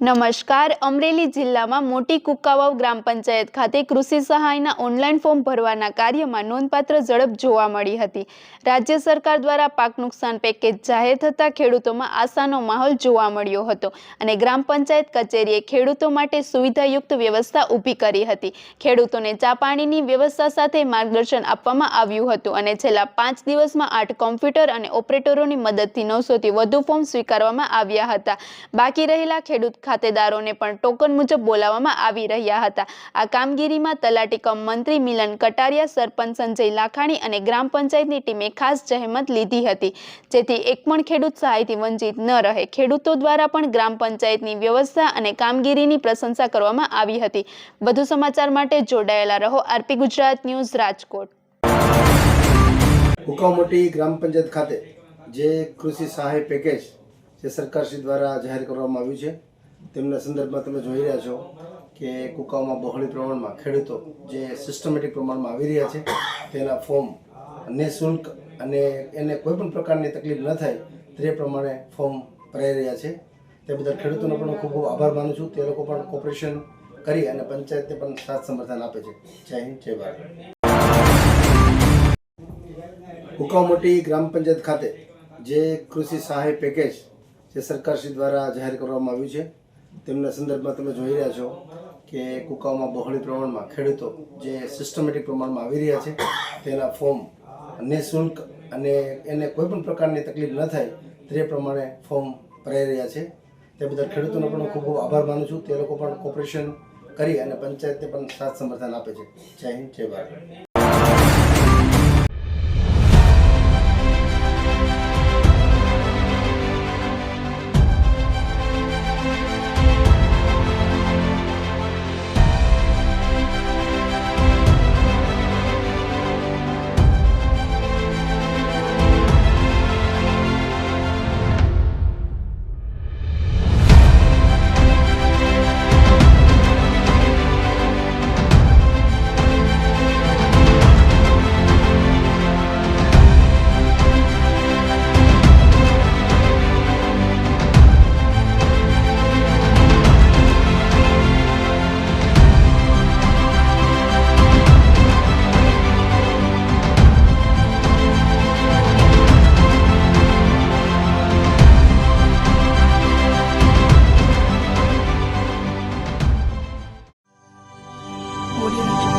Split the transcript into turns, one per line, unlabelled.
નમસ્કાર. અમરેલી જિલ્લામાં મોટી કુકાવાવ ગ્રામ પંચાયત ખાતે કૃષિ સહાયના ઓનલાઈન ફોર્મ ભરવાના કાર્યમાં નોંધપાત્ર ઝડપ જોવા મળી હતી. રાજ્ય સરકાર દ્વારા પાક નુકસાન પેકેજ જાહેર થતાં ખેડૂતોમાં આશાનો માહોલ જોવા મળ્યો હતો અને ગ્રામ પંચાયત કચેરીએ ખેડૂતો માટે સુવિધાયુક્ત વ્યવસ્થા ઊભી કરી હતી. ખેડૂતોને ચા પાણીની વ્યવસ્થા સાથે માર્ગદર્શન આપવામાં આવ્યું હતું અને છેલ્લા પાંચ દિવસમાં આઠ કોમ્પ્યુટર અને ઓપરેટરોની મદદથી નવસોથી વધુ ફોર્મ સ્વીકારવામાં આવ્યા હતા. બાકી રહેલા ખેડૂત ખાતેદારોને પણ ટોકન મુજબ બોલાવવામાં આવી રહ્યા હતા. આ કામગીરીમાં તલાટી કમ મંત્રી મિલન કટારિયા, સરપંચ સંજય લાખાણી અને ગ્રામ પંચાયતની ટીમે ખાસ જહેમત લીધી હતી. જેથી એક પણ ખેડૂત સહાયથી વંચિત ન રહે. ખેડૂતો દ્વારા પણ ગ્રામ પંચાયતની વ્યવસ્થા અને કામગીરીની પ્રશંસા કરવામાં આવી હતી. વધુ સમાચાર માટે જોડાયેલા રહો. RP Gujarat news, Rajkot.
હુકામોટી ગ્રામ પંચાયત ખાતે જે કૃષિ સહાય પેકેજ જે સરકારશ્રી દ્વારા જાહેર કરવામાં આવ્યું છે તેમના સંદર્ભમાં તમે જોઈ રહ્યા છો કે કુકાઓમાં બહોળી પ્રમાણમાં ખેડૂતો જે સિસ્ટમેટિક પ્રમાણમાં આવી રહ્યા છે, તેના ફોર્મ નિઃશુલ્ક અને એને કોઈ પણ પ્રકારની તકલીફ ન થાય તે પ્રમાણે ફોર્મ ભરાઈ રહ્યા છે. તે બદલ ખેડૂતોનો પણ ખૂબ ખૂબ આભાર માનું છું. તે લોકો પણ કોપરેશન કરી અને પંચાયતને પણ સાથ સમર્થન આપે છે. જય હિન્દ, જય ભારત. હુકામોટી ગ્રામ પંચાયત ખાતે જે કૃષિ સહાય પેકેજ જે સરકારશ્રી દ્વારા જાહેર કરવામાં આવ્યું છે તેમના સંદર્ભમાં તમે જોઈ રહ્યા છો કે કુકાઓમાં બહોળી પ્રમાણમાં ખેડૂતો જે સિસ્ટમેટિક પ્રમાણમાં આવી રહ્યા છે, તેના ફોર્મ નિઃશુલ્ક અને એને કોઈ પણ પ્રકારની તકલીફ ન થાય તે પ્રમાણે ફોર્મ ભરાઈ રહ્યા છે. તે બદલ ખેડૂતોનો પણ ખૂબ ખૂબ આભાર માનું છું. તે લોકો પણ કોપરેશન કરી અને પંચાયતને પણ સાથ સમર્થન આપે છે. જય હિન્દ, જય ભારત. Oriente.